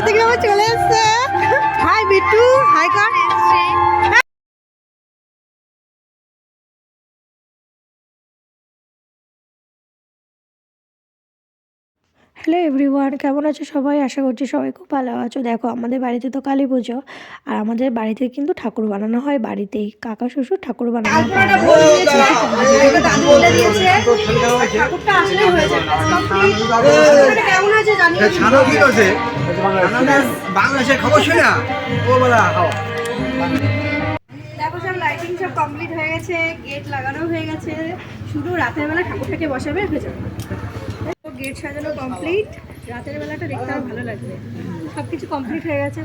বাড়ি থেকে আবার চলে এসছে হ্যালো এভরিওয়ান কেমন আছো সবাই? আশা করছি সবাই খুব ভালো আছো। দেখো আমাদের বাড়িতে তো কালী পুজো আর আমাদের বাড়িতে কিন্তু ঠাকুর বানানো হয় বাড়িতেই। কাকা শ্বশুর ঠাকুর বানানো হয়। দেখো সব লাইটিং সব কমপ্লিট হয়ে গেছে গেট লাগানো হয়ে গেছে। শুধু রাতের বেলা ঠাকুরটাকে বসাবে হয়ে যাবে গেট সাজানো কমপ্লিট। রাতের বেলাটা দেখতে আমার ভালো লাগবে। সব কিছু কমপ্লিট হয়ে গেছে।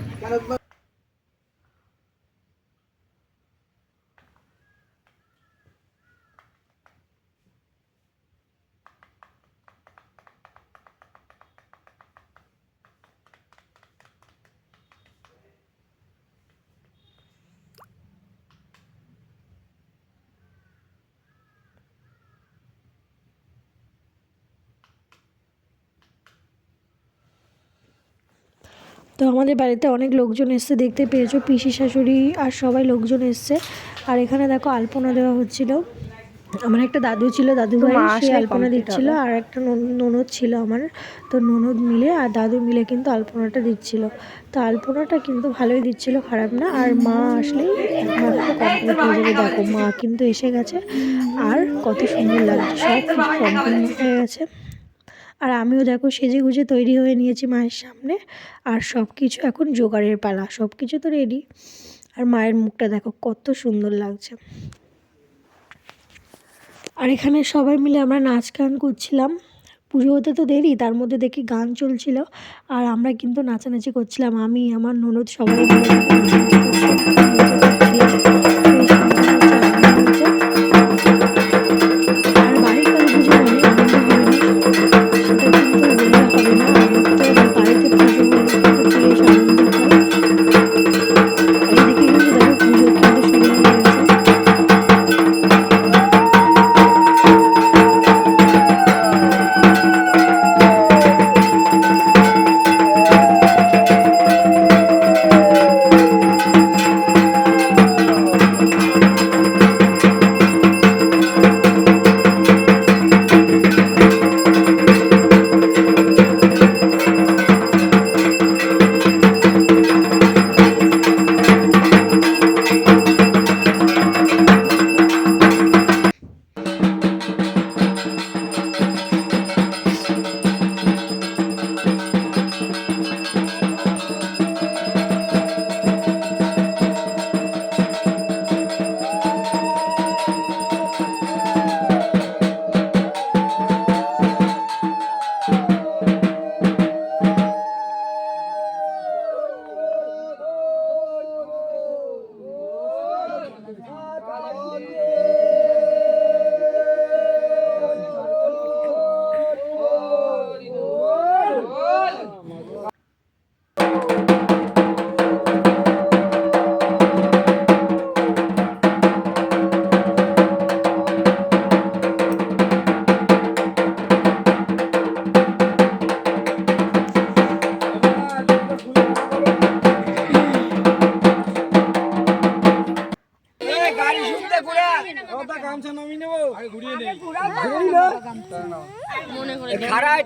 তো আমাদের বাড়িতে অনেক লোকজন এসছে দেখতে পেয়েছ পিসি শাশুড়ি আর সবাই লোকজন এসছে। আর এখানে দেখো আলপনা দেওয়া হচ্ছিল। আমার একটা দাদু ছিল দাদু ভাই সে আলপনা দিচ্ছিল আর একটা নন- ননদ ছিল আমার। তো ননদ মিলে আর দাদু মিলে কিন্তু আলপনাটা দিচ্ছিল। তো আলপনাটা কিন্তু ভালোই দিচ্ছিল খারাপ না। আর মা আসলেই কমপ্লিট হয়ে যাবে। দেখো মা কিন্তু এসে গেছে। আর কত সুন্দর লাগছে সব কমপ্লিট হয়ে গেছে। আর আমিও দেখো সেজে গুজে তৈরি হয়ে নিয়েছি মায়ের সামনে। আর সব কিছু এখন জোগাড়ের পালা সব কিছু তো রেডি আর মায়ের মুখটা দেখো কত সুন্দর লাগছে। আর এখানে সবাই মিলে আমরা নাচ গান করছিলাম। পুজো হতে তো দেরি, তার মধ্যে দেখি গান চলছিল। আর আমরা কিন্তু নাচানাচি করছিলাম, আমি, আমার ননদ সবাই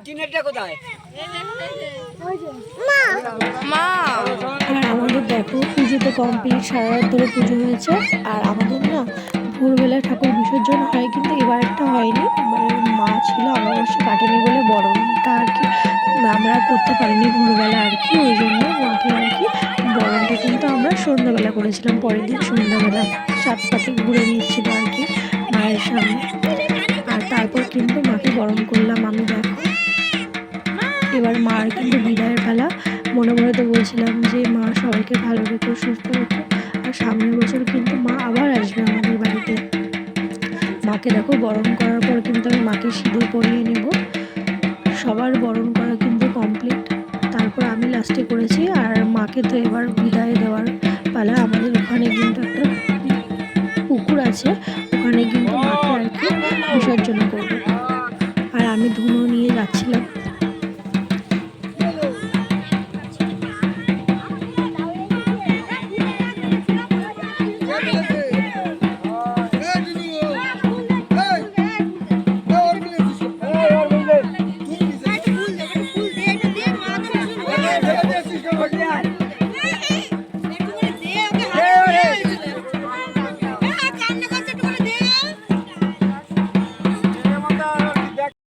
টিনেরটা কোথায়? আর আমাদের দেখো পুজো তো কমপ্লিট সারা রাত ধরে পুজো হয়েছে। আর আমাদের না ভোরবেলা ঠাকুর বিসর্জন হয় কিন্তু এবার একটা হয়নি। মানে মা ছিল আমার অমাবস্যা কাটেনি বলে বরণটা আর কি আমরা করতে পারিনি ভোরবেলা আর কি ওই জন্য মাকে আর কি। বরণটা কিন্তু আমরা সন্ধ্যাবেলা করেছিলাম পরের দিন সন্ধ্যাবেলা। সাত পাতে ঘুরে নিচ্ছিল আর কি মায়ের সামনে। তারপর কিন্তু মাকে বরণ করলাম আমি, দেখো। এবার মার কিন্তু বিদায়ের পালা মনে মনে তো বলছিলাম যে, মা, সবাইকে ভালো রেখো, সুস্থ রেখো। আর সামনের বছর কিন্তু মা আবার আসবে আমাদের বাড়িতে। মাকে দেখো, বরণ করার পর কিন্তু আমি মাকে সিঁদুর পরিয়ে নেব। সবার বরণ করা কিন্তু কমপ্লিট তারপর আমি লাস্টে করেছি আর মাকে তো এবার বিদায় দেওয়ার পালা। আমাদের ওখানে কিন্তু একটা পুকুর আছে। ওখানে কিন্তু মাকে বিসর্জন করব। আর আমি ধুনো নিয়ে যাচ্ছিলাম।